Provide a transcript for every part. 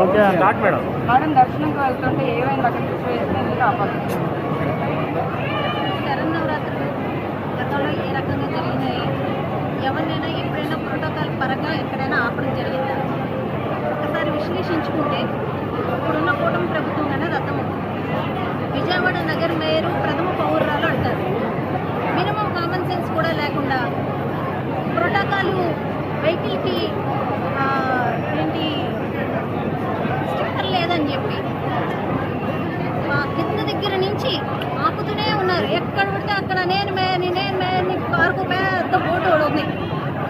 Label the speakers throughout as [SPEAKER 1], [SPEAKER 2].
[SPEAKER 1] Okay start madam.
[SPEAKER 2] Madam దర్శనంకి వెళ్తుంటే ఏమైంది? అక్కడ సిచ్యువేషన్ ఎందుకు ఆపాలి
[SPEAKER 3] శరన్నవరాత్రులు గతంలో ఏ రకంగా జరిగినాయి? ఎవరినైనా ఎప్పుడైనా ప్రోటోకాల్ పరంగా ఎక్కడైనా ఆపడం జరిగిందా? ఒకసారి విశ్లేషించుకుంటే ఇప్పుడున్న కూటమి ప్రభుత్వం అనేది అర్థమవుతుంది విజయవాడ నగర మేయరు ప్రథమ పౌరురాలు అంటారు మినిమం కామన్ సెన్స్ కూడా లేకుండా ప్రోటోకాల్ వెహికల్కి ఏంటి స్టిక్కర్ లేదని చెప్పి మా కింద దగ్గర నుంచి ఆపుతూనే ఉన్నారు. ఎక్కడ పడితే అక్కడ నేను మేని నేను మేయర్ని కారుకు పెద్ద బోర్డు కూడా ఉంది.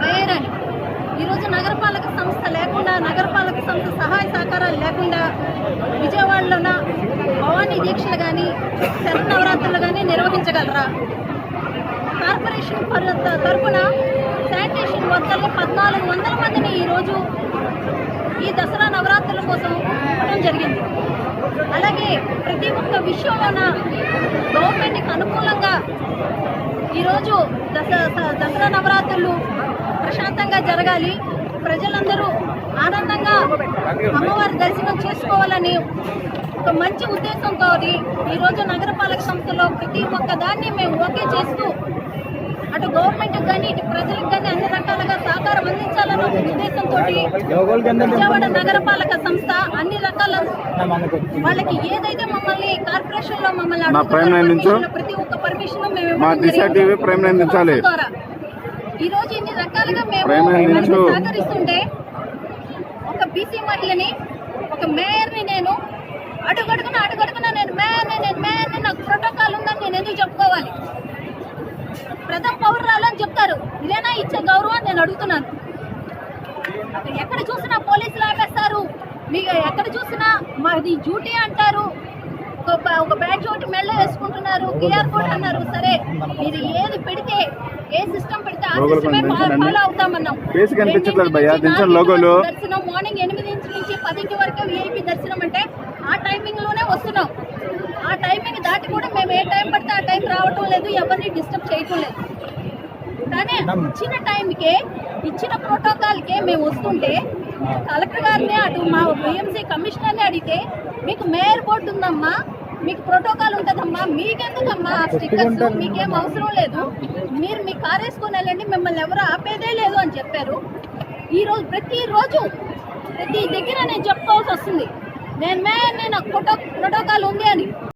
[SPEAKER 3] మేయర్ అని. ఈరోజు నగరపాలక సంస్థ లేకుండా నగరపాలక సంస్థ సహాయ సహకారాలు లేకుండా విజయవాడలోన భవానీ దీక్షలు కానీ శరన్నవరాత్రులు కానీ నిర్వహించగలరా? కార్పొరేషన్ తరఫున తరపున శానిటేషన్ వర్కర్లు పద్నాలుగు వందల మందిని ఈరోజు ఈ దసరా నవరాత్రుల కోసం ఇవ్వడం జరిగింది. అలాగే ప్రతి ఒక్క విషయంలోన గవర్నమెంట్కి అనుకూలంగా ఈరోజు దస దసరా నవరాత్రులు ప్రశాంతంగా జరగాలి. ప్రజలందరూ ఆనందంగా అమ్మవారి దర్శనం చేసుకోవాలని ఒక మంచి ఉద్దేశంతో ఈరోజు నగరపాలక సంస్థలో ప్రతి ఒక్క దాన్ని మేము ఓకే చేస్తూ గవర్నమెంట్ కానీ ఇటు ప్రజలకు కానీ అన్ని రకాలుగా సహకారం అందించాలన్న ఉద్దేశంతో విజయవాడ నగరపాలక సంస్థ అన్ని రకాల వాళ్ళకి ఏదైతే మమ్మల్ని కార్పొరేషన్లో మమ్మల్ని ప్రతి ఒక్క పర్మిషన్ మేము. ద్వారా. ఈ రోజు ఇన్ని రకాలుగా మేము? సహకరిస్తుంటే ఒక బీసీ మహిళని ఒక మేయర్ని నేను అడుగడుగున అడుగడుగున నేను మేయర్ని నేను మేయర్ని నాకు ప్రోటోకాల్ ఉందని నేను ఎందుకు చెప్పుకోవాలి ప్రథమ పౌరురాలు అడుగుతున్నాను. ఎక్కడ చూసినా పోలీసులు ఆపేస్తారు. మీకు ఎక్కడ చూసినా మాది డ్యూటీ అంటారు. ఒక బ- ఒక బ్యాడ్జ్ ఒకటి మెళ్ళ వేసుకుంటున్నారు. క్యూఆర్ కోడ్ అన్నారు. సరే మీరు ఏది పెడితే ఏ సిస్టమ్ పెడితే ఆ సిస్టమే. ఫాలో అవుతామన్నాం. దర్శనం మార్నింగ్ ఎనిమిది నుంచి నుంచి పదింటి వరకు విఐపి దర్శనం అంటే ఆ టైమింగ్లోనే వస్తున్నాం. ఆ టైమింగ్ దాటి కూడా మేము ఏ టైం పడితే ఆ టైం రావటం లేదు. ఎవరిని డిస్టర్బ్ చేయటం లేదు. కానీ ఇచ్చిన టైంకే ఇచ్చిన ప్రోటోకాల్కే మేము వస్తుంటే కలెక్టర్ గారిని అటు మా బిఎంసీ కమిషనర్ని అడిగితే మీకు మేయర్ బోర్డు ఉందమ్మా మీకు ప్రోటోకాల్ ఉంటుందమ్మా మీకెందుకమ్మా ఆ స్టిక్కర్స్? మీకేం అవసరం లేదు. మీరు మీ కార్ వేసుకొని వెళ్ళండి మిమ్మల్ని ఎవరు ఆపేదే లేదు అని చెప్పారు. ఈ రోజు ప్రతిరోజు ప్రతి దగ్గర నేను చెప్పుకోవాల్సి వస్తుంది. నేను మేయర్ని నాకు ప్రోటో ప్రోటోకాల్ ఉంది అని.